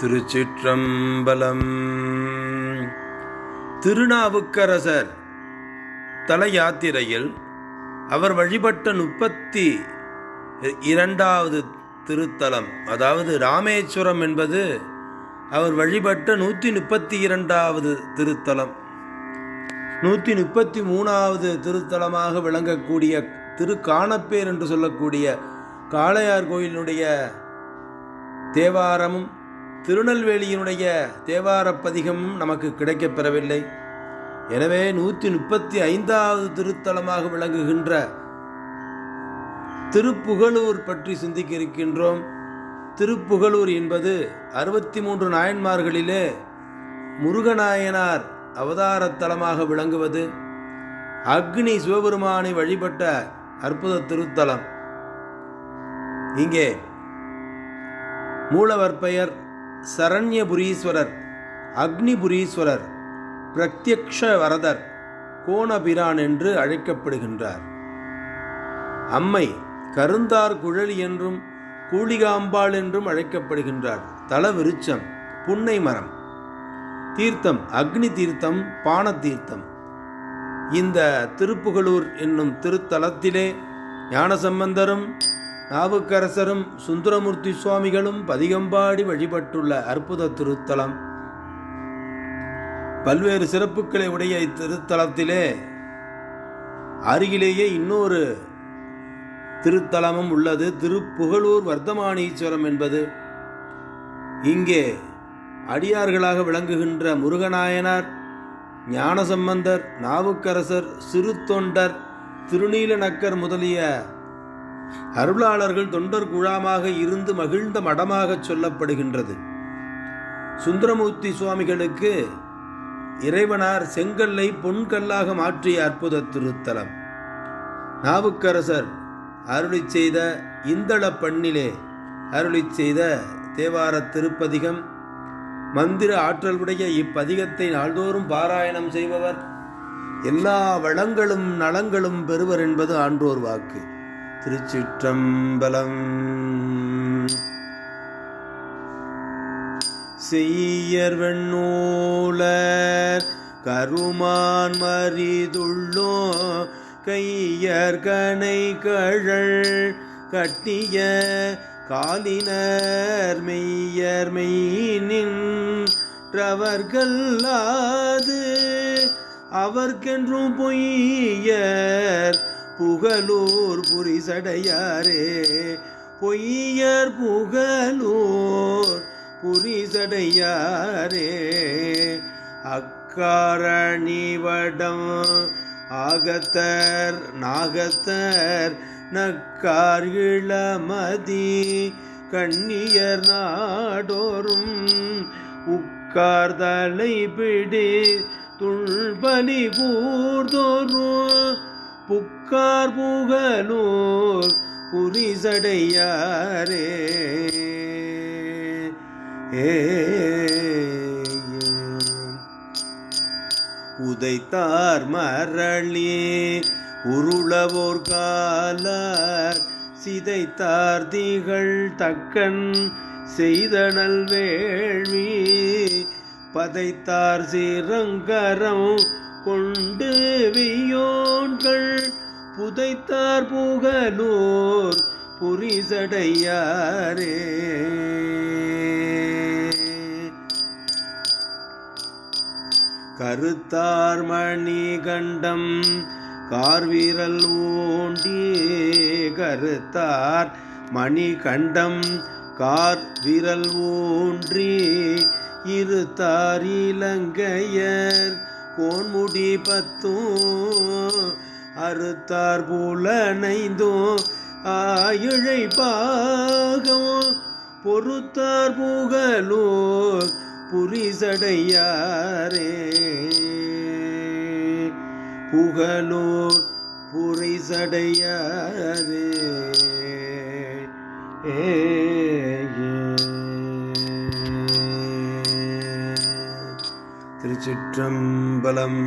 திருச்சிற்றம்பலம். திருநாவுக்கரசர் தல யாத்திரையில் அவர் வழிபட்ட முப்பத்தி இரண்டாவது திருத்தலம் அதாவது ராமேஸ்வரம் என்பது அவர் வழிபட்ட நூற்றி முப்பத்தி இரண்டாவது திருத்தலம். நூற்றி முப்பத்தி மூணாவது திருத்தலமாக விளங்கக்கூடிய திருக்கானப்பேர் என்று சொல்லக்கூடிய காளையார் கோயிலினுடைய தேவாரமும் திருநெல்வேலியினுடைய தேவாரப்பதிகம் நமக்கு கிடைக்கப் பெறவில்லை. எனவே நூற்றி முப்பத்தி ஐந்தாவது திருத்தலமாக விளங்குகின்ற திருப்புகழூர் பற்றி சிந்திக்க இருக்கின்றோம். திருப்புகழூர் என்பது அறுபத்தி மூன்று நாயன்மார்களிலே முருகநாயனார் அவதாரத்தலமாக விளங்குவது. அக்னி சிவபெருமானை வழிபட்ட அற்புத திருத்தலம். இங்கே மூலவர் பெயர் சரண்யபுரீஸ்வரர் அக்னிபுரீஸ்வரர் பிரத்யக்ஷ வரதர் கோணபிரான் என்று அழைக்கப்படுகின்றார். அம்மை கருந்தார் குழலி என்றும் கூலிகாம்பாள் என்றும் அழைக்கப்படுகின்றார். தல விருச்சம் புன்னை மரம். தீர்த்தம் அக்னி தீர்த்தம் பான தீர்த்தம். இந்த திருப்புகளூர் என்னும் திருத்தலத்திலே ஞானசம்பந்தரும் நாவுக்கரசரும் சுந்தரமூர்த்தி சுவாமிகளும் பதிகம்பாடி வழிபட்டுள்ள அற்புத திருத்தலம். பல்வேறு சிறப்புகளை உடைய இத்திருத்தலத்திலே அருகிலேயே இன்னொரு திருத்தலமும் உள்ளது. திருப்புகழூர் வர்த்தமானீஸ்வரம் என்பது. இங்கே அடியார்களாக விளங்குகின்ற முருகநாயனார் ஞானசம்பந்தர் நாவுக்கரசர் சிறு தொண்டர் திருநீலநக்கர் முதலிய அருளாளர்கள் தொண்டர் குழாமாக இருந்து மகிழ்ந்த மடமாகச் சொல்லப்படுகின்றது. சுந்தரமூர்த்தி சுவாமிகளுக்கு இறைவனார் செங்கல்லை பொன்கல்லாக மாற்றிய அற்புத திருத்தலம். நாவுக்கரசர் அருளி செய்த இந்தள பண்ணிலே அருளி செய்த தேவார திருப்பதிகம் மந்திர ஆற்றலுடைய இப்பதிகத்தை நாள்தோறும் பாராயணம் செய்பவர் எல்லா வளங்களும் நலங்களும் பெறுவர் என்பது ஆன்றோர் வாக்கு. திருச்சிற்றம்பலம். செய்யர்வெண்ணூலர் கருமான் மறிதுள்ளோ கையர்கனை கழல் கட்டிய காலினர் மெய்யர் மெய்நின் ரவர்களாது அவர்க்கென்றும் பொய்யர் புகழூர் புரிசடையாரே. பொய்யர் புகழூர் புரிசடையாரே. அக்காரணிவடம் ஆகத்தர் நாகத்தர் நக்கார் இளமதி கண்ணியர் நாடோறும் உட்கார்தலை பிடி துள்பலி கூர்தோறும் புக்கார் புகழூர் புரிசடையாரே. உதைத்தார் மரளி உருளவோர் காலார். சிதைத்தார் திகழ் தக்கன் செய்தனல் வேள்வி. பதைத்தார் சிறங்கரம் கொண்டு வெய்யோன்கள் புதைத்தார் புகழூர் புரிசடையாரே. கருத்தார் மணி கண்டம் கார்வீரல் ஊண்டி கருத்தார் மணி கண்டம் கார் விரல் ஊன்றி இருத்தார் இலங்கையர். கோன்முடி பத்தும் அறுத்தார் புலனைந்தும் ஆயிழை பாகம் பொறுத்தார் புகழூர் புரிசடையாரே. புகழூர் புரிசடையாரே. ஏ திருச்சிற்றம்பலம்